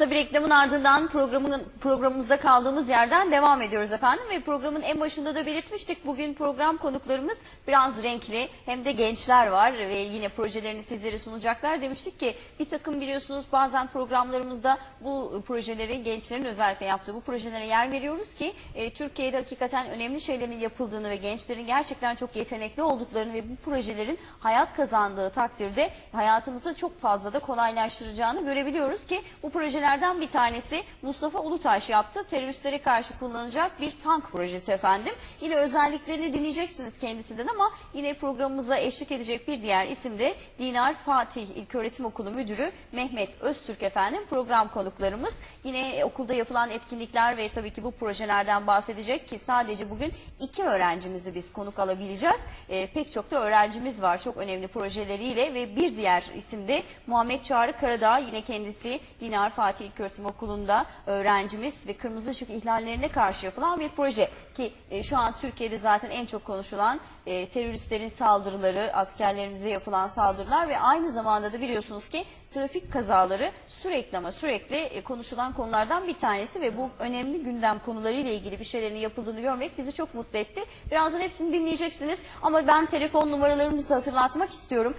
Kısa bir reklamın ardından programın programımızda kaldığımız yerden devam ediyoruz efendim ve programın en başında da belirtmiştik. Bugün program konuklarımız biraz renkli hem de gençler var ve yine projelerini sizlere sunacaklar. Demiştik ki bir takım biliyorsunuz bazen programlarımızda bu projeleri gençlerin özellikle yaptığı bu projelere yer veriyoruz ki e, Türkiye'de hakikaten önemli şeylerin yapıldığını ve gençlerin gerçekten çok yetenekli olduklarını ve bu projelerin hayat kazandığı takdirde hayatımızı çok fazla da kolaylaştıracağını görebiliyoruz ki bu projelerden bir tanesi Mustafa Ulutaş yaptı. Teröristlere karşı kullanılacak bir tank projesi efendim. Yine özelliklerini dinleyeceksiniz kendisinden ama yine programımıza eşlik edecek bir diğer isim de Dinar Fatih İlköğretim Okulu Müdürü Mehmet Öztürk efendim program konuklarımız. Yine okulda yapılan etkinlikler ve tabii ki bu projelerden bahsedecek ki sadece bugün iki öğrencimizi biz konuk alabileceğiz. Ee, pek çok da öğrencimiz var çok önemli projeleriyle ve bir diğer isim de Muhammed Çağrı Karadağ yine kendisi Dinar Fatih İlköğretim Okulu'nda öğrencimiz ve kırmızı ışık ihlallerine karşı yapılan bir proje ki e, şu an Türkiye'de zaten en çok konuşulan e, teröristlerin saldırıları, askerlerimize yapılan saldırılar ve aynı zamanda da biliyorsunuz ki trafik kazaları sürekli ama sürekli e, konuşulan konulardan bir tanesi ve bu önemli gündem konularıyla ilgili bir şeylerin yapıldığını görmek bizi çok mutlu etti. Birazdan hepsini dinleyeceksiniz ama ben telefon numaralarımızı da hatırlatmak istiyorum.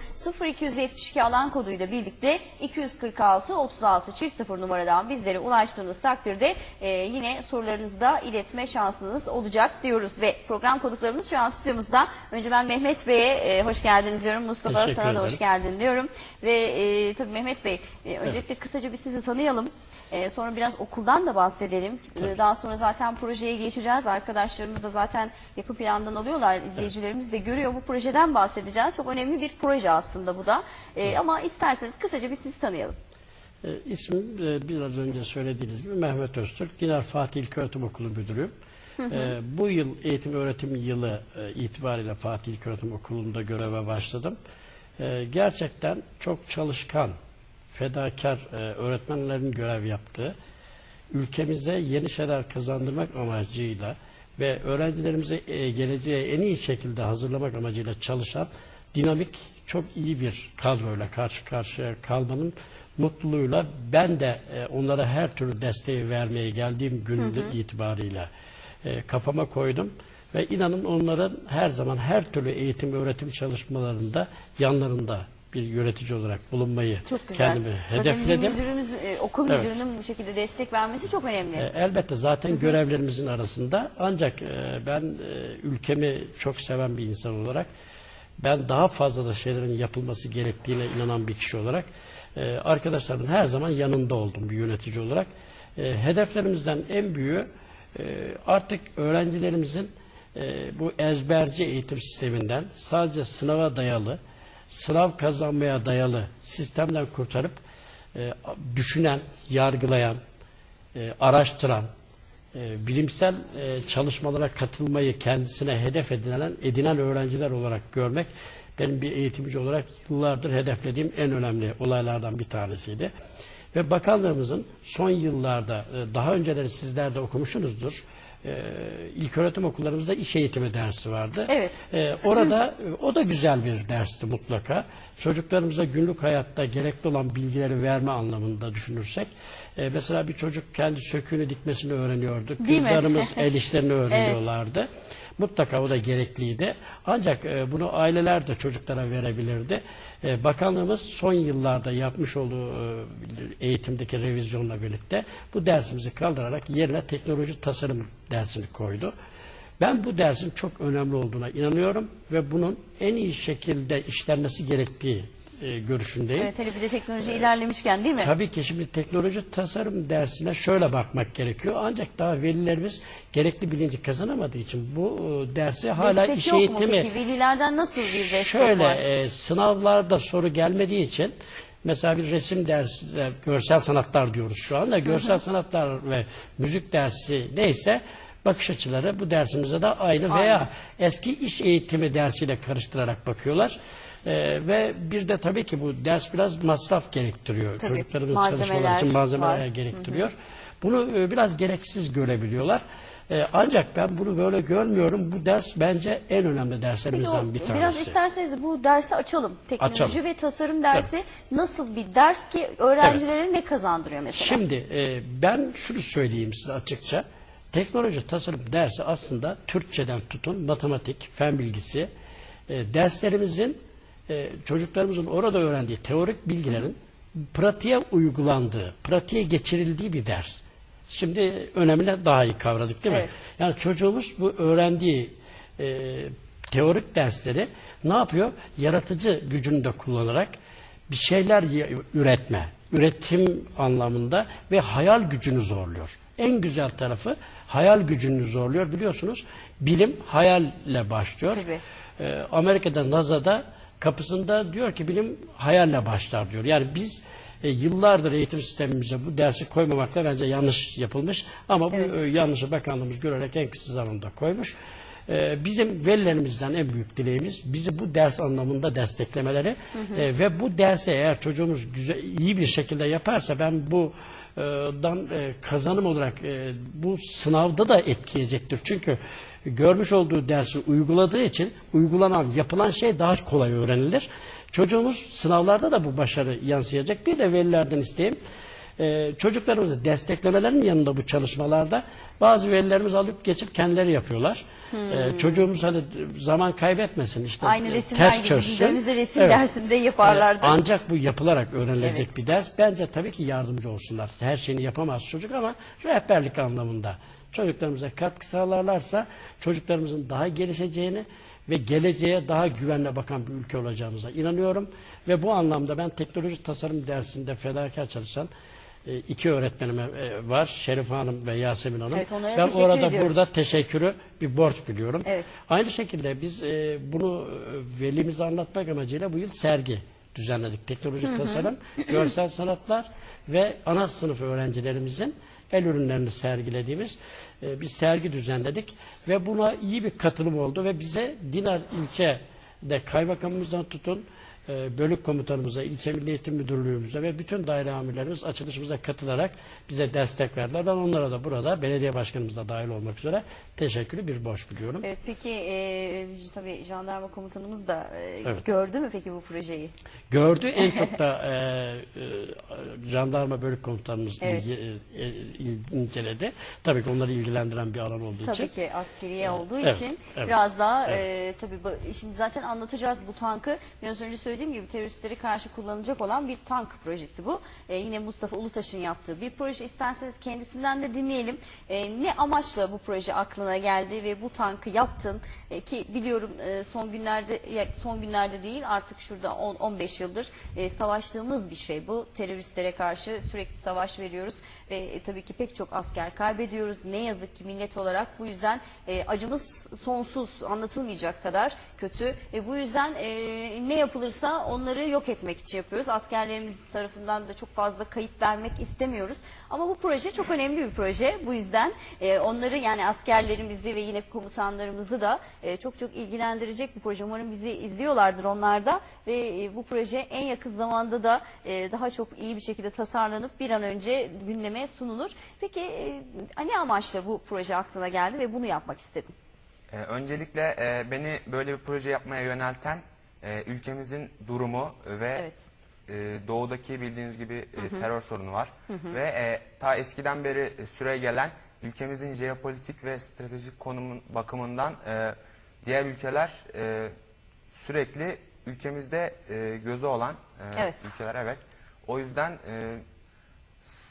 0272 alan koduyla birlikte 246 36 çift 0 numaradan bizlere ulaştığınız takdirde e, yine sorularınızı da iletme şansınız olacak diyoruz ve program konuklarımız şu an stüdyomuzda. Önce ben Mehmet Bey'e e, hoş geldiniz diyorum. Mustafa Teşekkür sana da hoş geldin diyorum. Ve e, tabii Mehmet Bey e, öncelikle kısaca bir sizi tanıyalım. E, sonra biraz okuldan da bahsedelim. E, daha sonra zaten projeye geçeceğiz. Arkadaşlarımız da zaten yakın plandan alıyorlar. İzleyicilerimiz de görüyor. Bu projeden bahsedeceğiz. Çok önemli bir proje aslında bu da. E, ama isterseniz kısaca bir sizi tanıyalım. E, ismim e, biraz önce söylediğiniz gibi Mehmet Öztürk. Dinar Fatih İlköğretim Okulu Müdürüyüm. E, bu yıl eğitim öğretim yılı e, itibariyle Fatih İlköğretim Okulu'nda göreve başladım. E, gerçekten çok çalışkan, fedakar e, öğretmenlerin görev yaptığı, ülkemize yeni şeyler kazandırmak amacıyla ve öğrencilerimize e, geleceğe en iyi şekilde hazırlamak amacıyla çalışan dinamik çok iyi bir kadroyla karşı karşıya kalmanın mutluluğuyla ben de e, onlara her türlü desteği vermeye geldiğim gün itibariyle e, kafama koydum ve inanın onların her zaman her türlü eğitim öğretim çalışmalarında yanlarında bir yönetici olarak bulunmayı Çok güzel. kendimi Zaten hedefledim. Müdürünüz, e, okul Evet. müdürünün bu şekilde destek vermesi çok önemli. E, Elbette zaten görevlerimizin arasında ancak e, ben e, ülkemi çok seven bir insan olarak ben daha fazla da şeylerin yapılması gerektiğine inanan bir kişi olarak e, arkadaşlarımın her zaman yanında oldum bir yönetici olarak. E, hedeflerimizden en büyüğü e, artık öğrencilerimizin e, bu ezberci eğitim sisteminden sadece sınava dayalı, sınav kazanmaya dayalı sistemden kurtarıp e, düşünen, yargılayan, e, araştıran, e, bilimsel e, çalışmalara katılmayı kendisine hedef edinen, edinen öğrenciler olarak görmek benim bir eğitimci olarak yıllardır hedeflediğim en önemli olaylardan bir tanesiydi. Ve bakanlığımızın son yıllarda, e, daha önceleri sizler de okumuşsunuzdur, e, ilköğretim okullarımızda iş eğitimi dersi vardı. Evet. E, orada e, o da güzel bir dersti mutlaka. Çocuklarımıza günlük hayatta gerekli olan bilgileri verme anlamında düşünürsek. e, mesela bir çocuk kendi söküğünü dikmesini öğreniyordu. Değil? Kızlarımız el işlerini öğreniyorlardı. Mutlaka o da gerekliydi. Ancak e, bunu aileler de çocuklara verebilirdi. E, bakanlığımız son yıllarda yapmış olduğu e, eğitimdeki revizyonla birlikte bu dersimizi kaldırarak yerine teknoloji tasarım dersini koydu. Ben bu dersin çok önemli olduğuna inanıyorum ve bunun en iyi şekilde işlenmesi gerektiği e, görüşündeyim. Evet hele bir de teknoloji ilerlemişken değil mi? Tabii ki şimdi teknoloji tasarım dersine şöyle bakmak gerekiyor. Ancak daha velilerimiz gerekli bilinci kazanamadığı için bu e, dersi hala Destek iş yok mu eğitimi peki? Velilerden nasıl bir destek şöyle var? e, sınavlarda soru gelmediği için mesela bir resim dersi, de, görsel sanatlar diyoruz şu anda. Görsel sanatlar ve müzik dersi neyse bakış açıları bu dersimize de aynı veya eski iş eğitimi dersiyle karıştırarak bakıyorlar. E, ve bir de tabii ki bu ders biraz masraf gerektiriyor. Tabii, Çocukların malzemeler çalışmaları için malzemeler var. gerektiriyor. Bunu e, biraz gereksiz görebiliyorlar. E, ancak ben bunu böyle görmüyorum. Bu ders bence en önemli derslerimizden bir Biraz tanesi. isterseniz bu dersi açalım. Teknoloji Açalım. ve tasarım dersi nasıl bir ders ki öğrencilere ne kazandırıyor mesela? Şimdi e, ben şunu söyleyeyim size açıkça. Teknoloji tasarım dersi aslında Türkçeden tutun matematik, fen bilgisi e, derslerimizin e, çocuklarımızın orada öğrendiği teorik bilgilerin pratiğe uygulandığı, pratiğe geçirildiği bir ders. Şimdi önemine daha iyi kavradık değil mi? Evet. Yani çocuğumuz bu öğrendiği e, teorik dersleri ne yapıyor? Yaratıcı gücünü de kullanarak bir şeyler üretme, üretim anlamında ve hayal gücünü zorluyor. En güzel tarafı hayal gücünü zorluyor. Biliyorsunuz bilim hayalle başlıyor. Tabii. Ee, Amerika'da NASA'da kapısında diyor ki bilim hayalle başlar diyor. Yani biz e, yıllardır eğitim sistemimize bu dersi koymamakla bence yanlış yapılmış. Ama bu Evet. e, yanlışı bakanlığımız görerek en kısa zamanda koymuş. Ee, bizim velilerimizden en büyük dileğimiz bizi bu ders anlamında desteklemeleri Ee, ve bu derse eğer çocuğumuz güzel, iyi bir şekilde yaparsa ben bu e, dan kazanım olarak bu sınavda da etkileyecektir. Çünkü görmüş olduğu dersi uyguladığı için uygulanan, yapılan şey daha kolay öğrenilir. Çocuğumuz sınavlarda da bu başarı yansıyacak. Bir de velilerden isteyeyim. E, çocuklarımızı desteklemelerinin yanında bu çalışmalarda bazı velilerimiz alıp geçip kendileri yapıyorlar. E, çocuğumuz hani zaman kaybetmesin işte Aynı e, gibi çözsün. bizlerimizde resim Evet. dersinde yaparlardı. E, ancak bu yapılarak öğrenilecek Evet. bir ders. Bence tabii ki yardımcı olsunlar. Her şeyini yapamaz çocuk ama rehberlik anlamında çocuklarımıza katkı sağlarlarsa çocuklarımızın daha gelişeceğini ve geleceğe daha güvenle bakan bir ülke olacağımıza inanıyorum. Ve bu anlamda ben teknoloji tasarım dersinde fedakar çalışan e, iki öğretmenim e, var. Şerif Hanım ve Yasemin Hanım. Evet, onlara ben teşekkür orada ediyoruz. burada teşekkürü bir borç biliyorum. Evet. Aynı şekilde biz e, bunu e, velimize anlatmak amacıyla bu yıl sergi düzenledik. Teknolojik tasarım, görsel sanatlar ve ana sınıf öğrencilerimizin el ürünlerini sergilediğimiz e, bir sergi düzenledik ve buna iyi bir katılım oldu ve bize Dinar ilçede kaymakamımızdan tutun bölük komutanımıza, ilçe milli eğitim müdürlüğümüze ve bütün daire amirlerimiz açılışımıza katılarak bize destek verdiler. Ben onlara da burada belediye başkanımız da dahil olmak üzere teşekkürü bir borç biliyorum. Evet, peki e, tabii jandarma komutanımız da e, Evet. gördü mü peki bu projeyi? Gördü en çok da e, e, jandarma bölük komutanımız Evet. ilgi, e, il- inceledi. Tabii ki onları ilgilendiren bir alan olduğu için. Tabii ki askeriye olduğu Evet, için evet, biraz daha evet. e, tabii şimdi zaten anlatacağız bu tankı. Biraz önce söylediğim gibi teröristlere karşı kullanılacak olan bir tank projesi bu. E, yine Mustafa Ulutaş'ın yaptığı bir proje. İsterseniz kendisinden de dinleyelim. E, ne amaçla bu proje aklına geldi ve bu tankı yaptın? E, ki biliyorum e, son günlerde son günlerde değil artık şurada 10-15 yıldır e, savaştığımız bir şey bu. Teröristlere karşı sürekli savaş veriyoruz ve e, tabii ki pek çok asker kaybediyoruz. Ne yazık ki millet olarak bu yüzden e, acımız sonsuz anlatılmayacak kadar kötü. E, bu yüzden e, ne yapılırsa onları yok etmek için yapıyoruz. Askerlerimiz tarafından da çok fazla kayıp vermek istemiyoruz. Ama bu proje çok önemli bir proje. Bu yüzden e, onları yani askerlerimizi ve yine komutanlarımızı da e, çok çok ilgilendirecek bir proje. Umarım bizi izliyorlardır onlar da ve e, bu proje en yakın zamanda da e, daha çok iyi bir şekilde tasarlanıp bir an önce gündeme sunulur. Peki e, ne amaçla bu proje aklına geldi ve bunu yapmak istedim? Ee, öncelikle e, beni böyle bir proje yapmaya yönelten e, ülkemizin durumu ve Evet. e, doğudaki bildiğiniz gibi e, terör sorunu var. Ve e, ta eskiden beri süre gelen ülkemizin jeopolitik ve stratejik konumun bakımından e, diğer ülkeler e, sürekli ülkemizde e, gözü olan e, Evet. ülkeler evet. O yüzden e,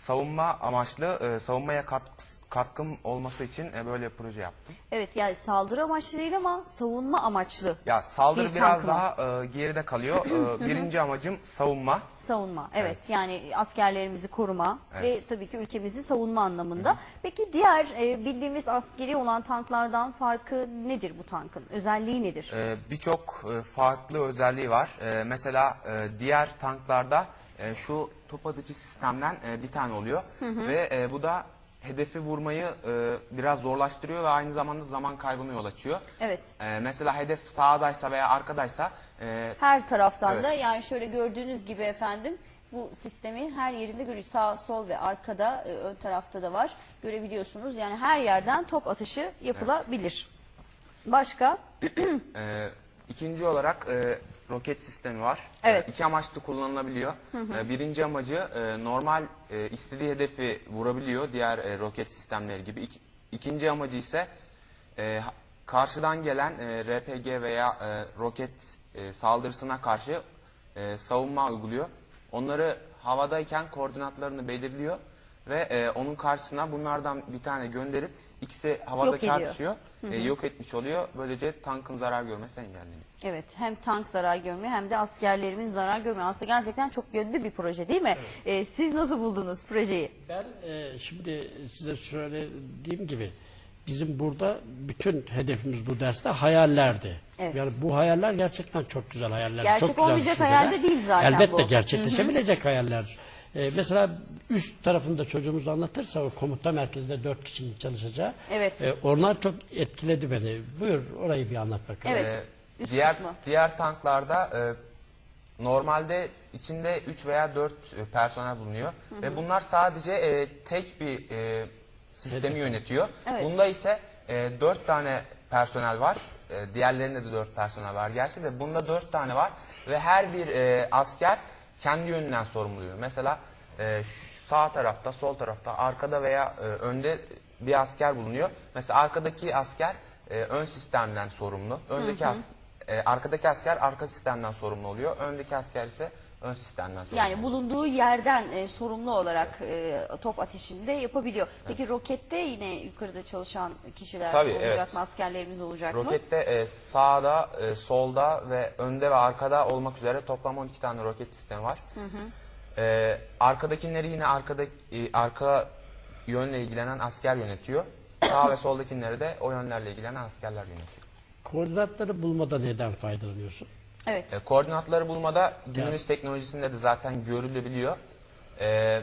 savunma amaçlı e, savunmaya katkı, katkım olması için e, böyle bir proje yaptım. Evet yani saldırı amaçlı değil ama savunma amaçlı Ya saldırı Bir biraz daha e, geride kalıyor. E, birinci amacım savunma. savunma. Evet, Evet. yani askerlerimizi koruma Evet. ve tabii ki ülkemizi savunma anlamında. Peki diğer e, bildiğimiz askeri olan tanklardan farkı nedir bu tankın? Özelliği nedir? E, Birçok e, farklı özelliği var. E, mesela e, diğer tanklarda e, şu top atıcı sistemden e, bir tane oluyor. Ve e, bu da hedefi vurmayı e, biraz zorlaştırıyor ve aynı zamanda zaman kaybına yol açıyor. Evet. E, mesela hedef sağdaysa veya arkadaysa e, Her taraftan Evet. da yani şöyle gördüğünüz gibi efendim bu sistemi her yerinde görüyoruz. Sağ, sol ve arkada, e, ön tarafta da var. Görebiliyorsunuz. Yani her yerden top atışı yapılabilir. Başka? Ee, ikinci olarak e, roket sistemi var. Evet. E, iki amaçlı kullanılabiliyor. E, birinci amacı e, normal e, istediği hedefi vurabiliyor diğer e, roket sistemleri gibi. İki, ikinci amacı ise e, karşıdan gelen e, RPG veya e, roket e, saldırısına karşı e, savunma uyguluyor. Onları havadayken koordinatlarını belirliyor ve e, onun karşısına bunlardan bir tane gönderip ikisi havada Yok ediyor. çarpışıyor, e, yok etmiş oluyor. Böylece tankın zarar görmesi engelleniyor. Evet hem tank zarar görmüyor hem de askerlerimiz zarar görmüyor. Aslında gerçekten çok yönlü bir proje değil mi? E, siz nasıl buldunuz projeyi? Ben e, şimdi size söylediğim gibi bizim burada bütün hedefimiz bu derste hayallerdi. Evet. Yani bu hayaller gerçekten çok güzel hayaller. Gerçek çok güzel olmayacak düşünceler. hayal de değil zaten Elbette bu. gerçekleşebilecek hayaller. E, mesela üst tarafında çocuğumuz anlatırsa o komuta merkezinde dört kişinin çalışacağı. Evet. e, onlar çok etkiledi beni. Buyur orayı bir anlat bakalım. Evet. Ee, Üst diğer kısmı. diğer tanklarda e, normalde içinde 3 veya 4 personel bulunuyor ve bunlar sadece e, tek bir e, sistemi yönetiyor. Evet. Bunda ise e, 4 tane personel var. E, diğerlerinde de 4 personel var gerçi de bunda 4 tane var ve her bir e, asker kendi yönünden sorumlu. Mesela e, sağ tarafta, sol tarafta, arkada veya e, önde bir asker bulunuyor. Mesela arkadaki asker e, ön sistemden sorumlu. Öndeki as- e, arkadaki asker arka sistemden sorumlu oluyor. Öndeki asker ise ön sistemden sorumlu. Yani bulunduğu yerden e, sorumlu olarak e, top ateşinde yapabiliyor. Peki rokette yine yukarıda çalışan kişiler Tabii, olacak evet. mı? Askerlerimiz olacak mı? Rokette e, sağda, e, solda ve önde ve arkada olmak üzere toplam 12 tane roket sistemi var. E, arkadakileri yine arkada e, arka yönle ilgilenen asker yönetiyor. Sağ ve soldakileri de o yönlerle ilgilenen askerler yönetiyor. Koordinatları bulmada neden faydalanıyorsun? Evet. E, koordinatları bulmada günümüz teknolojisinde de zaten görülebiliyor. E,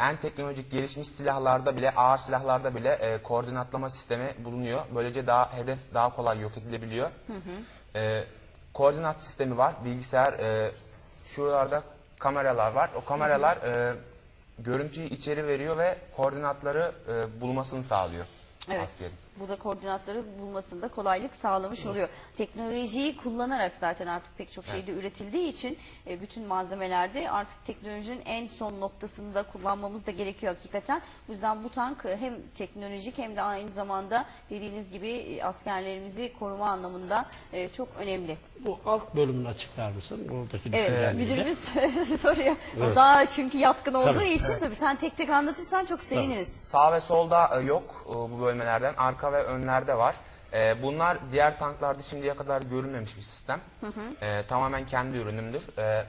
en teknolojik gelişmiş silahlarda bile, ağır silahlarda bile e, koordinatlama sistemi bulunuyor. Böylece daha hedef daha kolay yok edilebiliyor. E, koordinat sistemi var. Bilgisayar e, şuralarda kameralar var. O kameralar e, görüntüyü içeri veriyor ve koordinatları e, bulmasını sağlıyor Evet. askerin. Bu da koordinatları bulmasında kolaylık sağlamış oluyor. Teknolojiyi kullanarak zaten artık pek çok şeyde üretildiği için e, bütün malzemelerde artık teknolojinin en son noktasında kullanmamız da gerekiyor hakikaten. Bu yüzden bu tank e, hem teknolojik hem de aynı zamanda dediğiniz gibi e, askerlerimizi koruma anlamında e, çok önemli. Bu alt bölümünü açıklar mısın? Oradaki Evet, müdürümüz soruyor. Daha çünkü yatkın olduğu Tabii, için tabii sen tek tek anlatırsan çok seviniriz. Sağ ve solda e, yok e, bu bölmelerden. Arka ve önlerde var. E, Bunlar diğer tanklarda şimdiye kadar görülmemiş bir sistem. E, Tamamen kendi ürünümdür. E,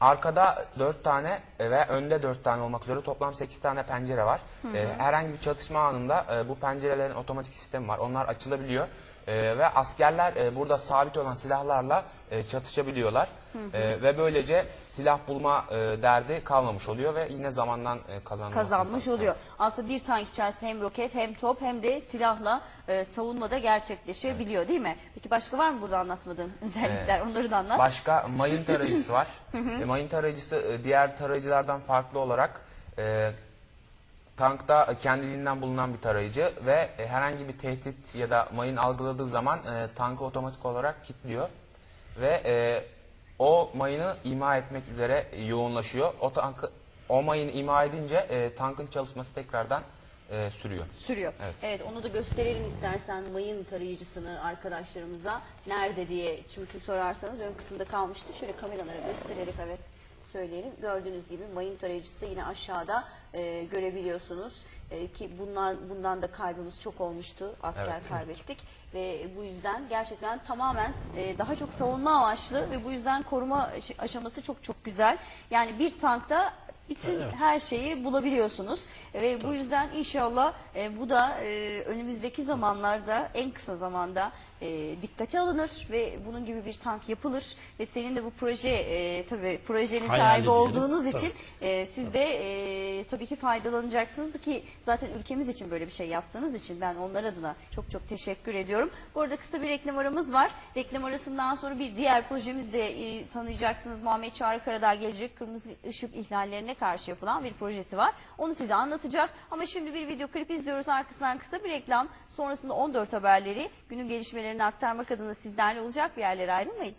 Arkada 4 tane ve önde 4 tane olmak üzere toplam 8 tane pencere var. E, Herhangi bir çatışma anında e, bu pencerelerin otomatik sistemi var. Onlar açılabiliyor. E, ve askerler e, burada sabit olan silahlarla e, çatışabiliyorlar. E, ve böylece silah bulma e, derdi kalmamış oluyor ve yine zamandan e, kazanmış sağlanıyor. oluyor. Aslında bir tank içerisinde hem roket hem top hem de silahla e, savunmada gerçekleşebiliyor değil mi? Peki başka var mı burada anlatmadığın özellikler? Onları da anlat. Başka mayın tarayıcısı var. E, mayın tarayıcısı e, diğer tarayıcılardan farklı olarak e, tankta kendiliğinden bulunan bir tarayıcı ve e, herhangi bir tehdit ya da mayın algıladığı zaman e, tankı otomatik olarak kilitliyor ve e, o mayını ima etmek üzere e, yoğunlaşıyor. O tankı o mayını ima edince e, tankın çalışması tekrardan e, sürüyor. Sürüyor. Evet. Evet. onu da gösterelim istersen mayın tarayıcısını arkadaşlarımıza. Nerede diye çünkü sorarsanız ön kısımda kalmıştı. Şöyle kameralara göstererek evet söyleyelim. Gördüğünüz gibi mayın tarayıcısı da yine aşağıda e, görebiliyorsunuz. E, ki bundan, bundan da kaybımız çok olmuştu. Asker Evet. kaybettik. Ve bu yüzden gerçekten tamamen e, daha çok savunma amaçlı ve bu yüzden koruma aş- aşaması çok çok güzel. Yani bir tankta bütün her şeyi bulabiliyorsunuz ve bu yüzden inşallah e, bu da e, önümüzdeki zamanlarda en kısa zamanda e, dikkate alınır ve bunun gibi bir tank yapılır ve senin de bu proje e, tabii projenin Hayali sahibi diyelim. olduğunuz Tabii. için e, siz de e, tabii ki faydalanacaksınız ki zaten ülkemiz için böyle bir şey yaptığınız için ben onlar adına çok çok teşekkür ediyorum. Bu arada kısa bir reklam aramız var. Reklam arasından sonra bir diğer projemiz de e, tanıyacaksınız. Muhammed Çağrı Karadağ gelecek kırmızı ışık ihlallerine karşı yapılan bir projesi var. Onu size anlatacak. Ama şimdi bir video klip izliyoruz. Arkasından kısa bir reklam. Sonrasında 14 haberleri günün gelişmelerini aktarmak adına sizlerle olacak. Bir yerlere ayrılmayın.